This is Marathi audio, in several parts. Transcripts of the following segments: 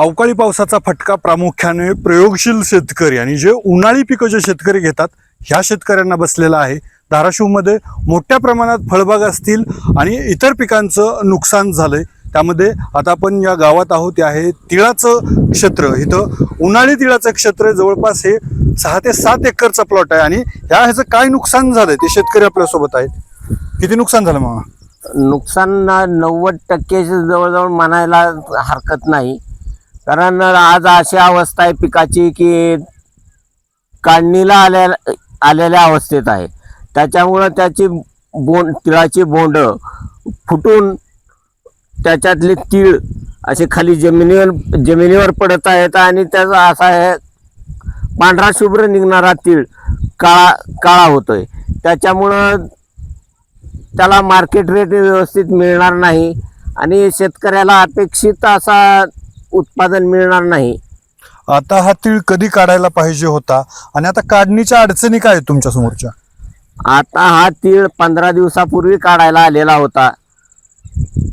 अवकाळी पावसाचा फटका प्रामुख्याने प्रयोगशील शेतकरी आणि जे उन्हाळी पिकं जे शेतकरी घेतात ह्या शेतकऱ्यांना बसलेला आहे. धाराशिवमध्ये मोठ्या प्रमाणात फळबाग असतील आणि इतर पिकांचं नुकसान झालंय. त्यामध्ये आता आपण या गावात आहोत ते आहे तिळाचं क्षेत्र. इथं उन्हाळी तिळाचं क्षेत्र जवळपास हे सहा ते सात एकरचा प्लॉट आहे आणि ह्या ह्याचं काय नुकसान झालंय? ते शेतकरी आपल्यासोबत आहेत. किती नुकसान झालं मामा? नुकसान नव्वद टक्के जवळजवळ म्हणायला हरकत नाही. कारण आज अशी अवस्था आहे पिकाची की काढणीला आल्या आलेल्या अवस्थेत आहे. त्याच्यामुळं त्याची बोंड तिळाची बोंड फुटून त्याच्यातले तीळ असे खाली जमिनीवर जमिनीवर पडत आहेत आणि त्याचा असा आहे पांढरा शुभ्र निघणारा तीळ काळा काळा होतोय. त्याच्यामुळं त्याला मार्केट रेट व्यवस्थित मिळणार नाही आणि शेतकऱ्याला अपेक्षित असा उत्पादन मिळणार नाही. आता हा तीळ कधी काढायला पाहिजे होता? आणि आता काढणीच्या अडचणी काय आहेत तुमच्या समोरच्या? आता हा तीळ पंधरा दिवसापूर्वी काढायला आलेला होता.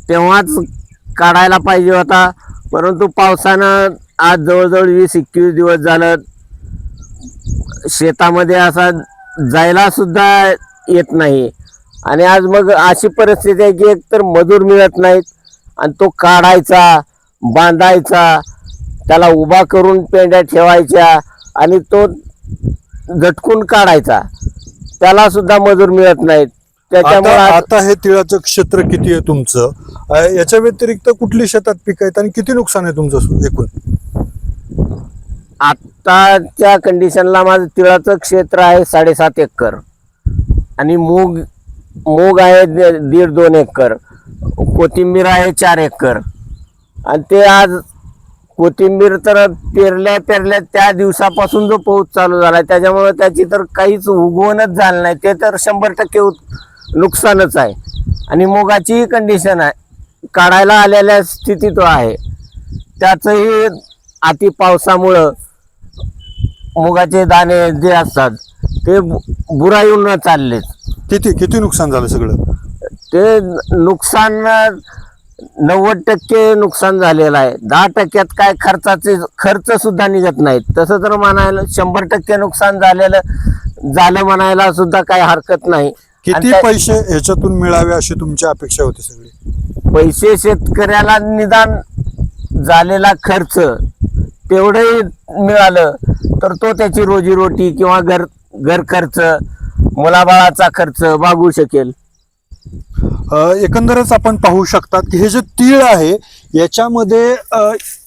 तेव्हाच काढायला पाहिजे होता. परंतु पावसानं आज जवळजवळ वीस एकवीस दिवस झालं. शेतामध्ये असा जायला सुद्धा येत नाही. आणि आज मग अशी परिस्थिती आहे की एकतर मजूर मिळत नाहीत आणि तो काढायचा. बांधायचा त्याला उभा करून पेंड्या ठेवायच्या आणि तो झटकून काढायचा. त्याला सुद्धा मजूर मिळत नाहीत. त्याच्यामुळे आता आता हे तिळाचं क्षेत्र किती आहे तुमचं? अ, याच्या व्यतिरिक्त कुठली शेतात पीक आहेत आणि किती नुकसान आहे तुमचं सु- एकूण? आत्ताच्या कंडिशनला माझं तिळाचं क्षेत्र आहे साडेसात एकर. आणि मूग मूग आहे दे- दीड दोन एकर. कोथिंबीर आहे चार एकर. आणि ते आज कोथिंबीर तर पेरल्या पेरल्या त्या दिवसापासून जो पाऊस चालू झाला त्याच्यामुळे त्याची तर काहीच उगवणच झालं नाही. ते तर शंभर टक्के नुकसानच आहे. आणि मुगाचीही कंडिशन आहे. काढायला आलेल्या स्थितीत आहे. त्याचंही अति पावसामुळं मुगाचे दाणे जे असतात ते बु- बुराईहून चाललेत. किती किती नुकसान झालं सगळं? ते नुकसान नव्वद टक्के नुकसान झालेलं आहे. दहा टक्क्यात काय खर्चाचे खर्च सुद्धा निघत नाहीत. तसं तर म्हणायला शंभर टक्के नुकसान झालेलं झालं म्हणायला सुद्धा काही हरकत नाही. किती पैसे ह्याच्यातून मिळावे अशी तुमची अपेक्षा होती सगळी? पैसे शेतकऱ्याला निदान झालेला खर्च तेवढंही मिळालं तर तो त्याची रोजीरोटी किंवा घर घर खर्च मुलाबाळाचा खर्च भागू शकेल. एकंदरच आपण पाहू शकतात की हे जे तीळ आहे याच्यामध्ये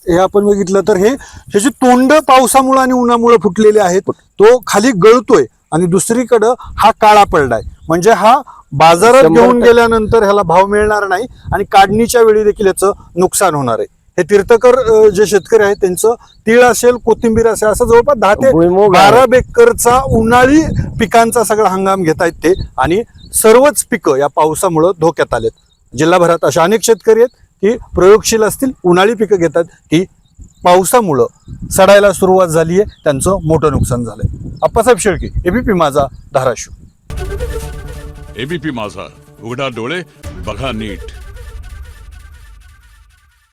हे आपण बघितलं तर हे हे जे तोंड पावसामुळे आणि उन्हामुळे फुटलेले आहेत तो खाली गळतोय आणि दुसरीकडं हा काळा पडलाय म्हणजे हा बाजारात घेऊन. गेल्यानंतर ह्याला भाव मिळणार नाही आणि काढणीच्या वेळी देखील याचं नुकसान होणार आहे हे तीर्थकर जे शेतकरी आहेत त्यांचं तीळ असेल कोथिंबीर असेल असं जवळपास दहा ते. बारा बेकरचा उन्हाळी पिकांचा सगळा हंगाम घेत आहेत ते आणि सर्वच पिकं या पावसामुळं धोक्यात आलेत. जिल्हाभरात अशा अनेक शेतकरी आहेत की प्रयोगशील असतील उन्हाळी पिकं घेतात की पावसामुळं सडायला सुरुवात झाली आहे त्यांचं मोठं नुकसान झालंय. अप्पासाहेब शेळके एबीपी माझा धाराशिव. एबीपी माझा उघडा डोळे बघा नीट.